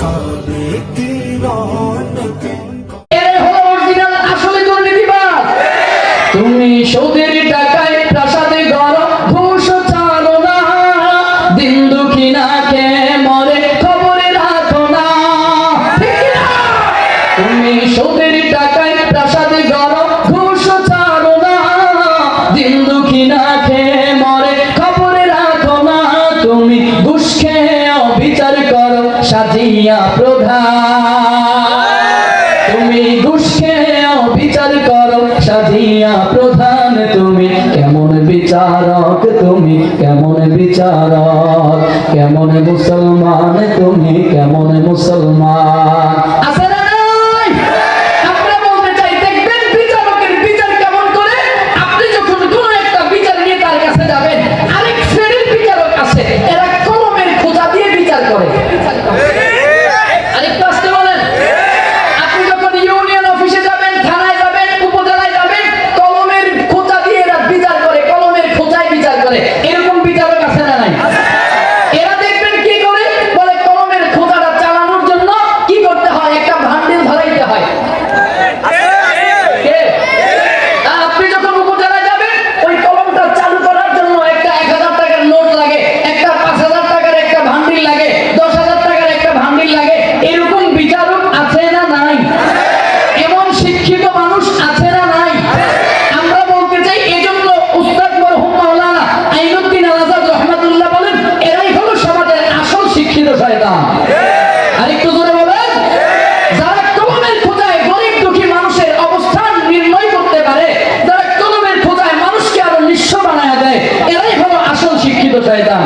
কাবে কি রনকে মিয়া প্রধান। তুমি দুষ্কে বিচার করো সাজিয়া প্রধান তুমি। কেমন বিচারক তুমি কেমন বিচারক। কেমন মুসলমান তুমি কেমন মুসলমান। শয়তান। আরেকটু জোরে বলেন। যারা কলমের খোঁজায় গরিব দুঃখী মানুষের অবস্থান নির্ণয় করতে পারে যারা কলমের খোঁজায় মানুষকে আরও নিঃস্ব বানায় দেয় এরাই হলো আসল শিক্ষিত শয়তান।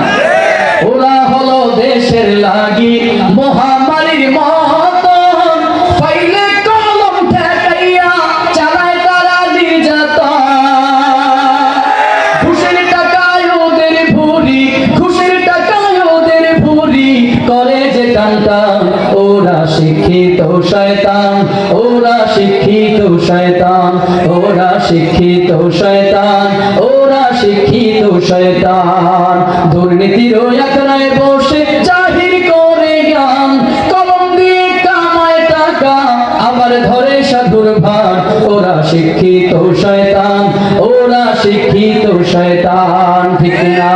ওরা শিক্ষিত শয়তান, ওরা শিক্ষিত শয়তান, ওরা শিক্ষিত শয়তান, ওরা শিক্ষিত শয়তান। দুর্নীতির এক বসে জাহির করে গান কলম দিয়ে কামায় টাকা, আবার ধরে সাধুর ভান ওরা শিক্ষিত শয়তান, ওরা শিক্ষিত শয়তান, ঠিক না